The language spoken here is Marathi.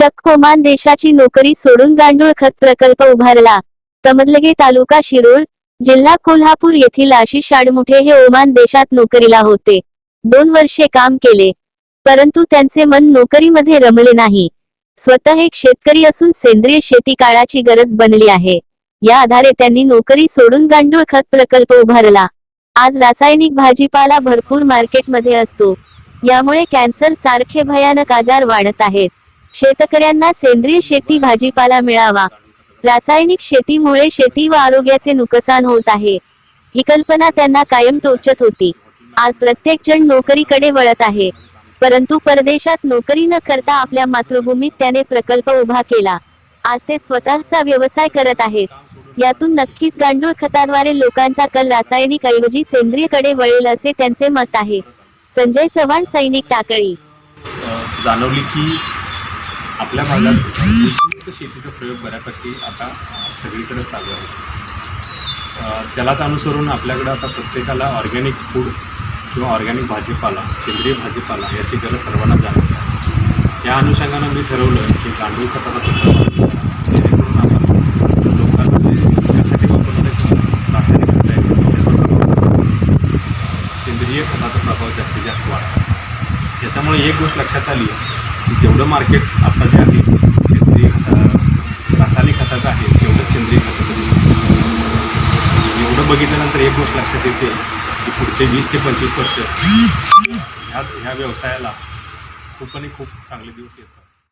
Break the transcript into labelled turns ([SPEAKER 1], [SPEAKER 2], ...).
[SPEAKER 1] चक्कोमान देशाची नोकरी सोडून गांडूळ खत प्रकल्प उभारला. तमदलगे तालुका शिरोळ जिल्हा कोल्हापूर येथील आशिष आडमुठे हे ओमान देशात नोकरीला होते. दोन वर्षे काम केले. परंतु त्यांचे मन नोकरीमध्ये रमले नाही. स्वतः एक शेतकरी असून सेंद्रिय शेती काळाची गरज बनली आहे. या आधारे त्यांनी नोकरी सोडून गांडूळ खत प्रकल्प उभारला. आज रासायनिक भाजीपाला भरपूर मार्केटमध्ये असतो. यामुळे कॅन्सर सारखे भयानक आजार वाढत आहेत. शेतकऱ्यांना सेंद्रिय शेती भाजीपाला मिळावा. रासायनिक शेतीमुळे शेती व आरोग्याचे नुकसान होत आहे. ही कल्पना त्यांना कायम टोचत होती. आज प्रत्येक जण नोकरीकडे वळत आहे. परंतु परदेशात नोकरी न करता आपल्या मातृभूमीत त्याने प्रकल्प उभा केला. आज ते स्वतःचा व्यवसाय करत आहेत. यातून नक्कीच गांडूळ खताद्वारे लोकांचा कल रासायनिक ऐवजी सेंद्रियकडे वळेल असे त्यांचे मत आहे. संजय चव्हाण सैनिक टाकळी.
[SPEAKER 2] जाणवली की आपल्या भागात विषयुक्त शेतीचा प्रयोग बऱ्यापैकी आता सगळीकडे चालू आहे. त्यालाच अनुसरून आपल्याकडं आता प्रत्येकाला ऑर्गॅनिक फूड किंवा ऑर्गॅनिक भाजीपाला सेंद्रिय भाजीपाला याची गरज सर्वांना जाणवते. आहे या अनुषंगानं मी ठरवलं की गांडूळ खताचा तुकडा जेणेकरून आपण लोकांना जे त्यासाठी वापरणारे रासायनिक खत आहे सेंद्रिय खताचा प्रभाव जास्तीत जास्त वाढतो. याच्यामुळे एक गोष्ट लक्षात आली की जेवढं मार्केट आता जे आहे सेंद्रिय खता रासायनिक खताचं आहे तेवढं सेंद्रिय खताचं एवढं बघितल्यानंतर एक गोष्ट लक्षात येते की पुढचे वीस ते पंचवीस वर्ष ह्या ह्या व्यवसायाला खूप आणि खूप चांगले दिवस येतात.